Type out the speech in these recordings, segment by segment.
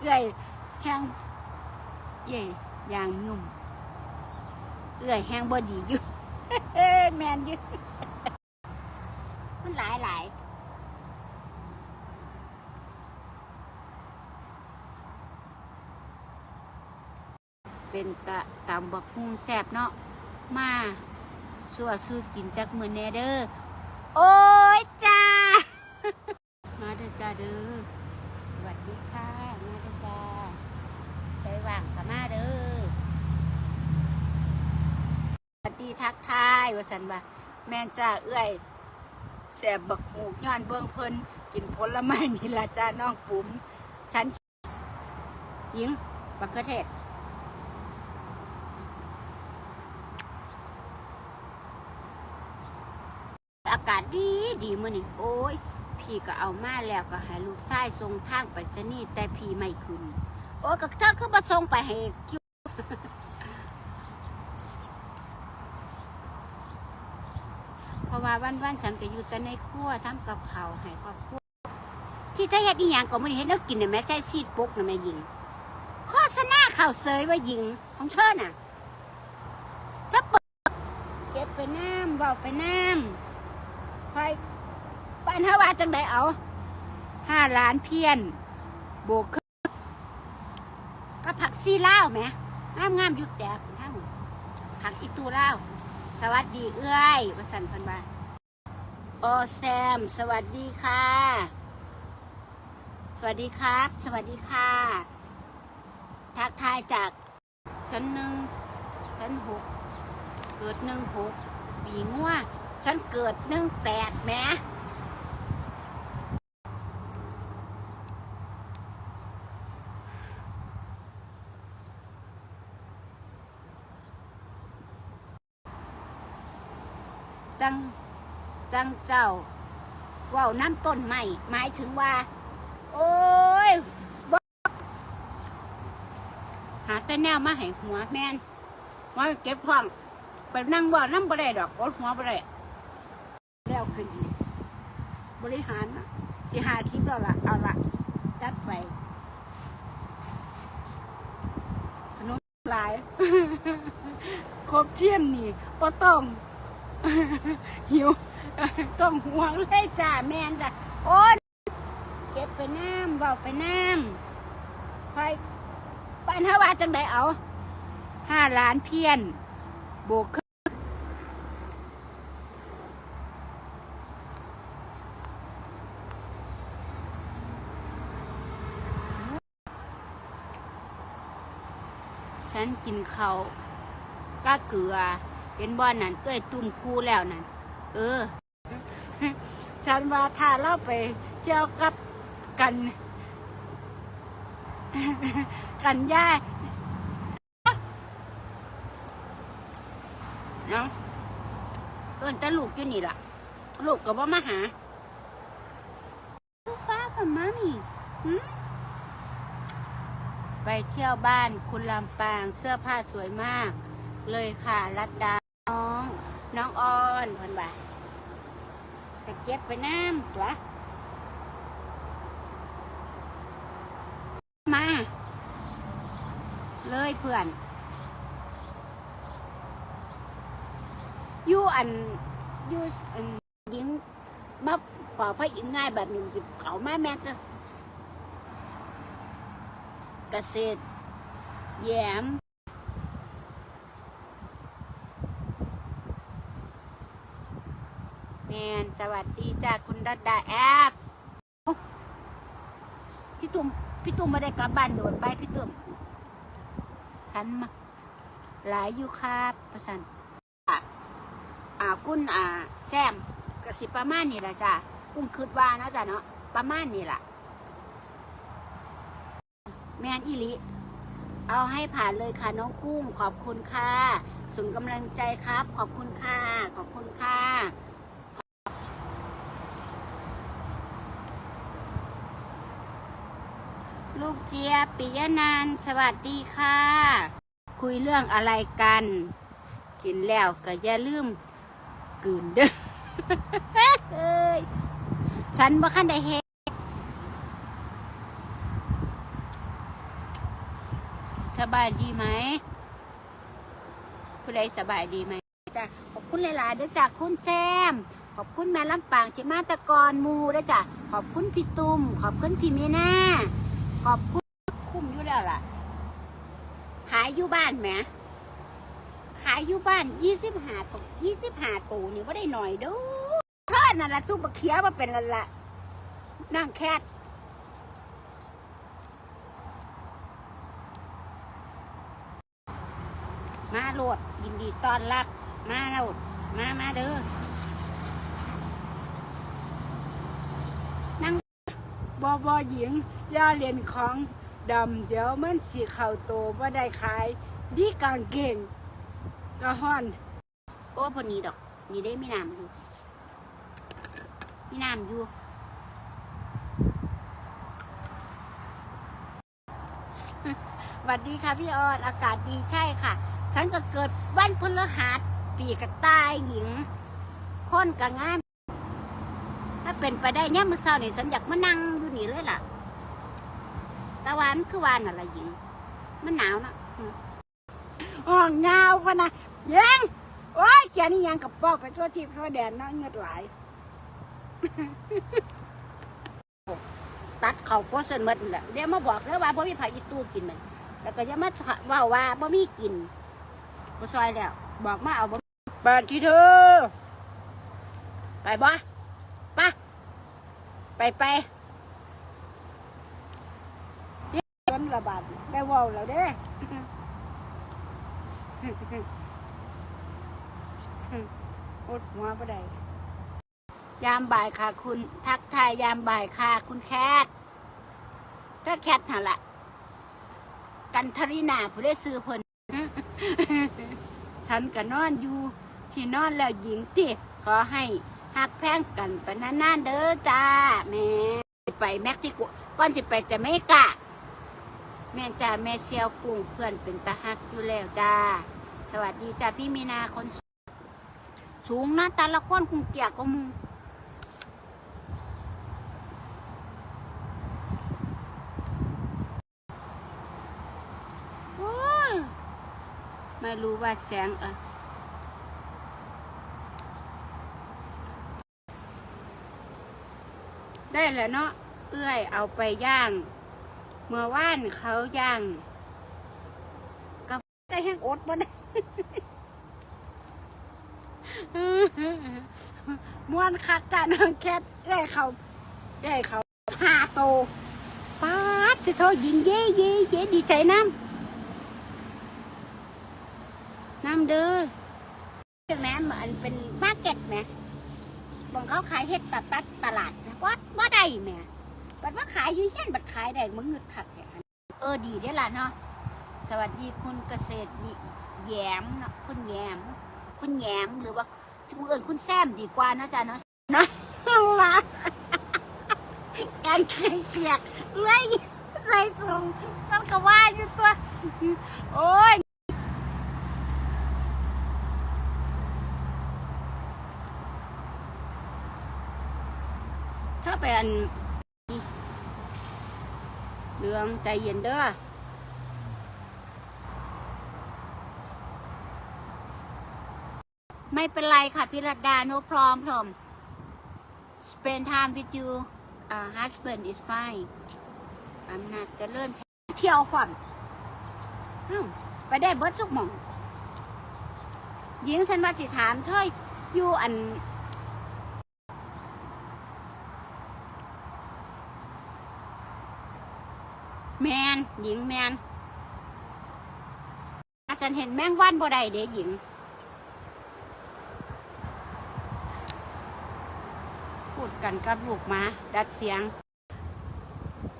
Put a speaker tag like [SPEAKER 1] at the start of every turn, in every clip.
[SPEAKER 1] เอื่อยแห้งเย่ยางยุ่ม เอื่อยแห้งบอดีอยู่แมนอยู่มันหลายหลายเป็นตะตำบักฮุงแซบเนาะมาสัวสู้กินจักมือแน่เด้อโอ้ยจ้า มาเด้อจ้าเด้อ ดีค่ะ มาด้อจ้าไปว่างกับมาเด้อสวัสดีทักทายว่าสันว่าแม่นจ้าเอื้อยแสบบักหูย้อนเบื้องเพิ่นกินผลไม้นี่ละจ้าน้องปุ๋มฉันหญิงบักเขือเทศอากาศดีดีมื้อนี้โอ้ย พี่ก็เอามาแล้วก็ให้ลูกชายส่งทางไปสนีย์แต่พี่ไม่ขึ้น โอ้ก็เธอคือมาส่งไปให้คิวเพราะว่าวันวันๆฉันก็อยู่แต่ในครัวทำกับข้าวให้ครอบครัวที่ถ้าเฮ็ดอีหยังก็ไม่ได้เฮ็ดแล้วกินน่ะแม่ใช่ซีดปุกน่ะแม่หญิงโฆษณาข่าวเสยว่าหญิงของเธอน่ะถ้าเปิดเก็บไปน้ำเบาไปน้ำคอย ปานฮาวาจังไดเอาห้าล้านเพี้ยนโบกขึ้นก็ผักซีเล่าไหมงามงามอยุกแต่ทั้งผักอีตูเล่าสวัสดีเอื้อยประสันพันบาโอแซม สวัสดีค่ะ สวัสดีครับ สวัสดีค่ะ ทักทายจากชั้นหนึ่งชั้นหกเกิดหนึ่งหกปีงัวฉันเกิดหนึ่งแปดแม่ จังจังเจ้าว่าน้ำต้นใหม่หมายถึงว่า โอ้ยบหาแต่แนวมาให้หัวแมนว่าเก็บท้องไปนั่งว่าน้ำบ่ได้ดอกอดหัวบ่ได้แล้วขึ้นอีกบริหารนะสิหาสิบแล้วล่ะเอาละจัดไปขนมหลาย ครบเทียมนี่บ่ต้อง หิว ต้องห่วงเลยจ้าแมนจ้ะโอ้ยเก็บไปน้ำเบาไปน้ำคอยปานฮาวาจังไดเอาห้าล้านเพียนโบกขึ้นฉันกินเขาก้าเกลือ เห็นบอนนั่นเอ้ยตุ่มคูแล้วนั่นเออ ฉันว่าถ้าเราไปเที่ยวกับกัน กันย่าเนาะเอินแต่ลูกอยู่นี่ล่ะ ลูกก็บ่มาหาฟ้าฝันมามีหืมไปเที่ยวบ้านคุณลำปางเสื้อผ้าสวยมาก เลยค่ะรัดดา น้อง น้องออนเพิ่นว่าแต่เก็บไปน้ำตัวมา เลยเพื่อนอยู่อันอยู่อันยิงมาปอพระอินง่ายแบบนี้เขาแมาแม่จะเกษตรแยม มนสวัสดีจ้าคุณรัตดาแอฟพี่ตุ้มพี่ตุ้มไม่ได้กลับบ้านโดดไปพี่ตุ้มฉันมาหลายอยู่ครับประสันอะอ่าคุณอ่า แซมกระสิประมาณนี่แหละจ้ากุ้งคืดว่านะจ้ะเนาะประมาณนี่แหละแมนอีหลิเอาให้ผ่านเลยค่ะน้องกุ้งขอบคุณค่ะส่งกำลังใจครับ ขอบคุณค่ะ ขอบคุณค่ะ ลูกเจียบปิยนันสวัสดีค่ะ คุยเรื่องอะไรกัน กินแล้วก็อย่าลืมกืนเด้อเอ้ยฉันบ่คันได้เฮสบายดีไหมผู้ใดสบายดีไหมจ้ะขอบคุณหลายๆเด้อจ้ะคุณแซม ขอบคุณแม่ลำปางจิมาตะกรมูเด้อจ้ะขอบคุณพี่ตุ้มขอบคุณพี่เมน่า ขอบคุณคุ้มอยู่แล้วล่ะ ขายอยู่บ้านแหมขายอยู่บ้านยี่สิบห้าตัวยี่สิบห้าตัวนี่ว่าได้หน่อยเด้อเท่านั่นละซุปบะเขียมาเป็นละละนั่งแคทมาโหลดยินดีต้อนรับ มาแล้วมามาเด้อนั่ง
[SPEAKER 2] บอบอหญิงย่าเรียนของดำเดี๋ยวมันสีเข่าโตว่าได้ขาย ดีกางเก่งกระห้อน
[SPEAKER 1] โอ้พอนี้ดอก นี่ได้มีน้ำอยู่มีน้ำอยู่สวัสดีค่ะพี่ออนอากาศดีใช่ค่ะ ฉันก็เกิดวันพฤหัสปีกระต่ายหญิง คนกะงามถ้า เป็นไปได้เนี่ยามมือเช้านี่ฉันอยากมานั่งอยู่นี่เลยล่ะตะวันคือวานอะไรหญิง มันหนาวนะอืม
[SPEAKER 2] อ่องเงาพะนะยังโอ้ยเขียนนี่ยังกับปอกไปทั่วทิพย์ทั่วแดนเนาะเงือดไหลาย
[SPEAKER 1] ตัดเขาโฟเซนหมดแหละเดี๋ยวมาบอกแล้วว่าบ่มีไผอีตู้กินมัน แล้วก็ย่ามาว่าว่าบ่มีกินบ่ซอยแล้ว บอกมาเอาบ่
[SPEAKER 2] เปิดที่เธอ
[SPEAKER 1] ไปบ่ ไปไป
[SPEAKER 2] จนระบาดได้ว้าแล้วเด้อดหัวบ่ได้
[SPEAKER 1] ยามบ่ายค่ะคุณทักทายยามบ่ายค่ะคุณแคทถ้าแคทหั่นล่ะกันทรินาผู้ได้ซื้อเพิ่นฉันก็นอนอยู่ที่นอนแล้วหญิงติขอให้ หักแพงกันไปนานๆเด้อจ้าแม่ไปเม็กซิโกก่อนสิไปจะไม่กะ แม่จ้าแม่เชียวกุ้งเพื่อนเป็นตาฮักอยู่แล้วจ้า สวัสดีจ้าพี่มีนาคนสูงนะแต่ละคนคงเกียกก็มูโอ้ยไม่รู้ว่าแสงอะ ได้แล้วเนาะเอื้อยเอาไปย่าง เมื่อว่านเขาย่างกับใจแห้งอดบ่ได้
[SPEAKER 2] ม้วนคักจ้าน้องแคทได้เขาได้เขา
[SPEAKER 1] หาโตป้าจะโทษยิงเย่เย่เย่ดีใจน้ำน้ำเด้อแม่เหมือนเป็นมาร์เก็ตแหมบางเขาขายเห็ดตัดตัดตลาดนะ ว่าว่าได้แม่บัดว่าขายอยู่เฮียนบัดขายได้มึงเงึดขัดแหนเออดีได้อล่ะเนาะสวัสดีคุณเกษตรยิแยมเนาะคุณแยมคุณแยมหรือว่าคุณเอิญคุณแซมดีกว่านาะจ๊ะเนาะ
[SPEAKER 2] ละแอนไข่เปียกเลยใส่ถุงมันก็ว่าอยู่ตัว โอ้ย
[SPEAKER 1] ถ้าไปอันเรื่องใจเย็นเด้อไม่เป็นไรค่ะพิรดา no problem spend time with you uh, husband is fine อำนาจจะเลื่อนเที่ยวความไปได้เบิร์ดสุกหมองหญิงฉันว่าสิถามเธออยู่อัน แมนหญิงแมนอาฉันเห็นแมงวันบ่ได้เด้หญิงพูดกันกับลูกมาดัดเสียง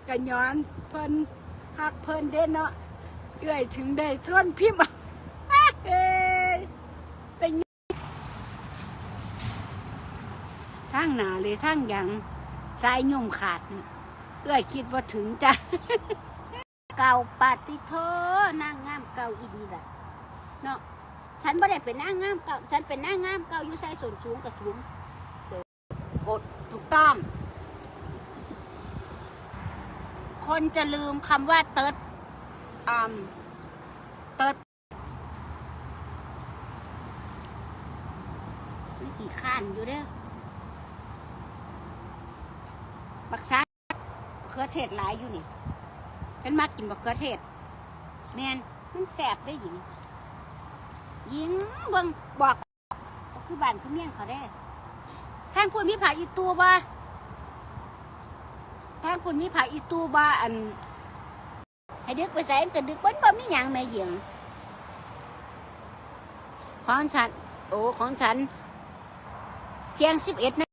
[SPEAKER 2] กันย้อนเพิ่นหักเพิ่นเด่นเนาะเอื้อยถึงได้ทนพิมพ์เอ้ยเป็น
[SPEAKER 1] ทั้งหนาเลยทั้งยังสายยุ่มขาด เอื้อยคิดว่าถึงจ้ะ เก่าปาติเธอนางงามเก่าอีดีละเนาะฉันไม่ได้เป็นนางงามเก่าฉันเป็นนางงามเก่ายุ่ใส่ส่วนสูงกับสูงกดถูกต้อง คนจะลืมคำว่าเติร์ดอ่มเติร์ดขี่ขั้นอยู่เด้อบักชัดเครือเทศหลายอยู่นี่ ฉันมักกินบักเขือเทศแมนมันแสบได้หญิงหญิงเบิ่งบอกก็คือบ้านคือเมี่ยงเขาได้ทางคุณมีผาอีตัวบ่ทางคุณมีผาอีตัวบ่อัน ให้ดึกไปใส่ก็ดึกเบิ้นบ่มีหยังแม่หญิงของฉัน โอ้ของฉันเที่ยงสิบเอ็ดนา